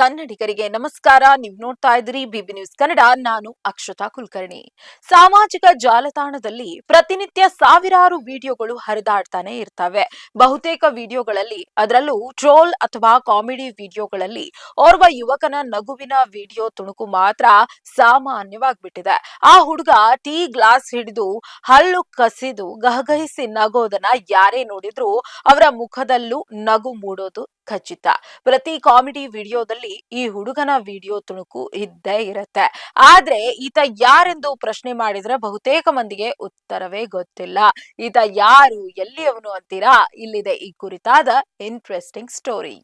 ಕನ್ನಡಿಗರಿಗೆ ನಮಸ್ಕಾರ. ನೀವು ನೋಡ್ತಾ ಇದ್ದೀರಿ ಬಿಬಿ ನ್ಯೂಸ್ ಕನ್ನಡ. ನಾನು ಅಕ್ಷತಾ ಕುಲಕರ್ಣಿ. ಸಾಮಾಜಿಕ ಜಾಲತಾಣದಲ್ಲಿ ಪ್ರತಿನಿತ್ಯ ಸಾವಿರಾರು ವಿಡಿಯೋಗಳು ಹರಿದಾಡ್ತಾನೆ ಇರ್ತವೆ. ಬಹುತೇಕ ವಿಡಿಯೋಗಳಲ್ಲಿ, ಅದರಲ್ಲೂ ಟ್ರೋಲ್ ಅಥವಾ ಕಾಮಿಡಿ ವಿಡಿಯೋಗಳಲ್ಲಿ ಓರ್ವ ಯುವಕನ ನಗುವಿನ ವಿಡಿಯೋ ತುಣುಕು ಮಾತ್ರ ಸಾಮಾನ್ಯವಾಗ್ಬಿಟ್ಟಿದೆ. ಆ ಹುಡುಗ ಟೀ ಗ್ಲಾಸ್ ಹಿಡಿದು, ಹಲ್ಲು ಕಸಿದು, ಗಹಗಹಿಸಿ ನಗೋದನ್ನ ಯಾರೇ ನೋಡಿದ್ರು ಅವರ ಮುಖದಲ್ಲೂ ನಗು ಮೂಡೋದು ಖಚಿತ. ಪ್ರತಿ ಕಾಮಿಡಿ ವಿಡಿಯೋದಲ್ಲಿ ಈ ಹುಡುಗನ ವಿಡಿಯೋ ತುಣುಕು ಇದ್ದೇ ಇರುತ್ತೆ. ಆದ್ರೆ ಈತ ಯಾರೆಂದು ಪ್ರಶ್ನೆ ಮಾಡಿದ್ರೆ ಬಹುತೇಕ ಮಂದಿಗೆ ಉತ್ತರವೇ ಗೊತ್ತಿಲ್ಲ. ಈತ ಯಾರು, ಎಲ್ಲಿಯವನು ಅಂತೀರಾ? ಇಲ್ಲಿದೆ ಈ ಕುರಿತಾದ ಇಂಟ್ರೆಸ್ಟಿಂಗ್ ಸ್ಟೋರಿ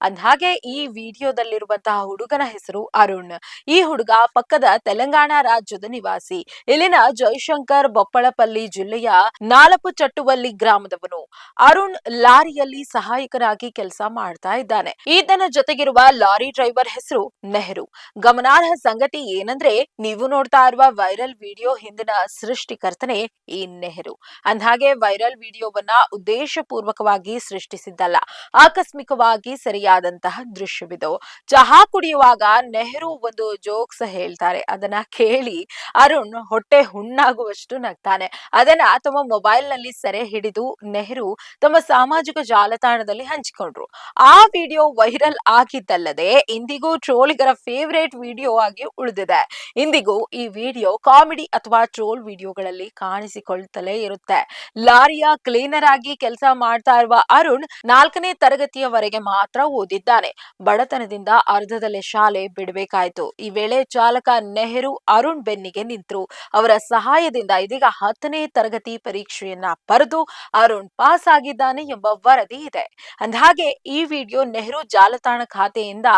ಅಂದ್ಹಾಗೆ ಈ ವಿಡಿಯೋದಲ್ಲಿರುವಂತಹ ಹುಡುಗನ ಹೆಸರು ಅರುಣ್. ಈ ಹುಡುಗ ಪಕ್ಕದ ತೆಲಂಗಾಣ ರಾಜ್ಯದ ನಿವಾಸಿ. ಇಲ್ಲಿನ ಜಯಶಂಕರ್ ಬೊಪ್ಪಳಪಲ್ಲಿ ಜಿಲ್ಲೆಯ ನಾಲ್ಕು ಚಟ್ಟುವಲ್ಲಿ ಗ್ರಾಮದವನು. ಅರುಣ್ ಲಾರಿಯಲ್ಲಿ ಸಹಾಯಕರಾಗಿ ಕೆಲಸ ಮಾಡ್ತಾ ಇದ್ದಾನೆ. ಈತನ ಜೊತೆಗಿರುವ ಲಾರಿ ಡ್ರೈವರ್ ಹೆಸರು ನೆಹರು. ಗಮನಾರ್ಹ ಸಂಗತಿ ಏನಂದ್ರೆ, ನೀವು ನೋಡ್ತಾ ಇರುವ ವೈರಲ್ ವಿಡಿಯೋ ಹಿಂದಿನ ಸೃಷ್ಟಿಕರ್ತನೆ ಈ ನೆಹರು. ಅಂದ್ಹಾಗೆ ವೈರಲ್ ವಿಡಿಯೋವನ್ನ ಉದ್ದೇಶಪೂರ್ವಕವಾಗಿ ಸೃಷ್ಟಿಸಿದ್ದಲ್ಲ, ಆಕಸ್ಮಿಕವಾಗಿ ಸರಿಯಾದಂತಹ ದೃಶ್ಯವಿದು ಚಹಾ ಕುಡಿಯುವಾಗ ನೆಹರು ಒಂದು ಜೋಕ್ಸ್ ಹೇಳ್ತಾರೆ. ಅದನ್ನ ಕೇಳಿ ಅರುಣ್ ಹೊಟ್ಟೆ ಹುಣ್ಣಾಗುವಷ್ಟು ನಗ್ತಾನೆ. ಅದನ್ನ ತಮ್ಮ ಮೊಬೈಲ್ನಲ್ಲಿ ಸೆರೆ ಹಿಡಿದು ನೆಹರು ತಮ್ಮ ಸಾಮಾಜಿಕ ಜಾಲತಾಣದಲ್ಲಿ ಹಂಚಿಕೊಂಡ್ರು. ಆ ವಿಡಿಯೋ ವೈರಲ್ ಆಗಿದ್ದಲ್ಲದೆ ಇಂದಿಗೂ ಟ್ರೋಲಿಗರ ಫೇವರೇಟ್ ವಿಡಿಯೋ ಆಗಿ ಉಳಿದಿದೆ. ಇಂದಿಗೂ ಈ ವಿಡಿಯೋ ಕಾಮಿಡಿ ಅಥವಾ ಟ್ರೋಲ್ ವಿಡಿಯೋಗಳಲ್ಲಿ ಕಾಣಿಸಿಕೊಳ್ತಲೇ ಇರುತ್ತೆ. ಲಾರಿಯ ಕ್ಲೀನರ್ ಆಗಿ ಕೆಲಸ ಮಾಡ್ತಾ ಇರುವ ಅರುಣ್ ನಾಲ್ಕನೇ ತರಗತಿಯವರೆಗೆ ಮಾತ್ರ ಓದಿದ್ದಾನೆ. ಬಡತನದಿಂದ ಅರ್ಧದಲ್ಲೇ ಶಾಲೆ ಬಿಡಬೇಕಾಯ್ತು. ಈ ವೇಳೆ ಚಾಲಕ ನೆಹರು ಅರುಣ್ ಬೆನ್ನಿಗೆ ನಿಂತರು. ಅವರ ಸಹಾಯದಿಂದ ಇದೀಗ ಹತ್ತನೇ ತರಗತಿ ಪರೀಕ್ಷೆಯನ್ನ ಬರೆದು ಅರುಣ್ ಪಾಸ್ ಆಗಿದ್ದಾನೆ ಎಂಬ ವರದಿ ಇದೆ. ಅಂದಹಾಗೆ ಈ ವಿಡಿಯೋ ನೆಹರು ಜಾಲತಾಣ ಖಾತೆಯಿಂದ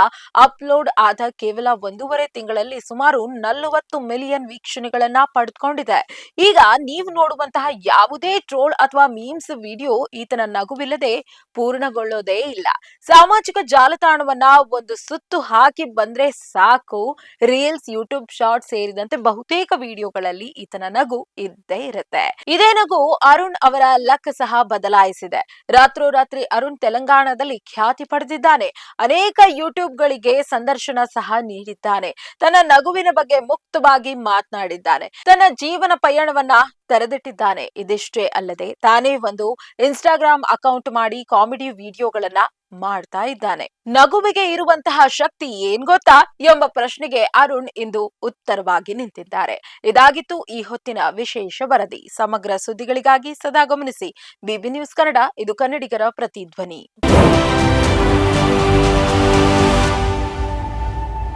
ಅಪ್ಲೋಡ್ ಆದ ಕೇವಲ ಒಂದೂವರೆ ತಿಂಗಳಲ್ಲಿ ಸುಮಾರು ನಲವತ್ತು ಮಿಲಿಯನ್ ವೀಕ್ಷಣೆಗಳನ್ನ ಪಡೆದುಕೊಂಡಿದೆ. ಈಗ ನೀವು ನೋಡುವಂತಹ ಯಾವುದೇ ಟ್ರೋಲ್ ಅಥವಾ ಮೀಮ್ಸ್ ವಿಡಿಯೋ ಈತನ ನಗುವಿಲ್ಲದೆ ಪೂರ್ಣಗೊಳ್ಳೋದೇ ಇಲ್ಲ. ಸಾಮಾಜಿಕ ಜಾಲತಾಣವನ್ನ ಒಂದು ಸುತ್ತು ಹಾಕಿ ಬಂದ್ರೆ ಸಾಕು. ರೀಲ್ಸ್, ಯೂಟ್ಯೂಬ್ ಶಾರ್ಟ್ ಸೇರಿದಂತೆ ಬಹುತೇಕ ವಿಡಿಯೋಗಳಲ್ಲಿ ಈತನ ನಗು ಇದ್ದೇ ಇರುತ್ತೆ. ಇದೇ ನಗು ಅರುಣ್ ಅವರ ಲಕ್ ಸಹ ಬದಲಾಯಿಸಿದೆ. ರಾತ್ರೋರಾತ್ರಿ ಅರುಣ್ ತೆಲಂಗಾಣದಲ್ಲಿ ಖ್ಯಾತಿ ಪಡೆದಿದ್ದಾನೆ. ಅನೇಕ ಯೂಟ್ಯೂಬ್ ಗಳಿಗೆ ಸಂದರ್ಶನ ಸಹ ನೀಡಿದ್ದಾನೆ. ತನ್ನ ನಗುವಿನ ಬಗ್ಗೆ ಮುಕ್ತವಾಗಿ ಮಾತನಾಡಿದ್ದಾನೆ. ತನ್ನ ಜೀವನ ಪಯಣವನ್ನ ತೆರೆದಿಟ್ಟಿದ್ದಾನೆ. ಇದಿಷ್ಟೇ ಅಲ್ಲದೆ ತಾನೇ ಒಂದು ಇನ್ಸ್ಟಾಗ್ರಾಮ್ ಅಕೌಂಟ್ ಮಾಡಿ ಕಾಮಿಡಿ ವಿಡಿಯೋಗಳನ್ನ ಮಾಡ್ತಾ ಇದ್ದಾನೆ. ನಗುವಿಗೆ ಇರುವಂತಹ ಶಕ್ತಿ ಏನ್ ಗೊತ್ತಾ? ಎಂಬ ಪ್ರಶ್ನೆಗೆ ಅರುಣ್ ಇಂದು ಉತ್ತರವಾಗಿ ನಿಂತಿದ್ದಾರೆ. ಇದಾಗಿತ್ತು ಈ ಹೊತ್ತಿನ ವಿಶೇಷ ವರದಿ. ಸಮಗ್ರ ಸುದ್ದಿಗಳಿಗಾಗಿ ಸದಾ ಗಮನಿಸಿ. ಬಿಬಿ ನ್ಯೂಸ್ ಕನ್ನಡ, ಇದು ಕನ್ನಡಿಗರ ಪ್ರತಿಧ್ವನಿ.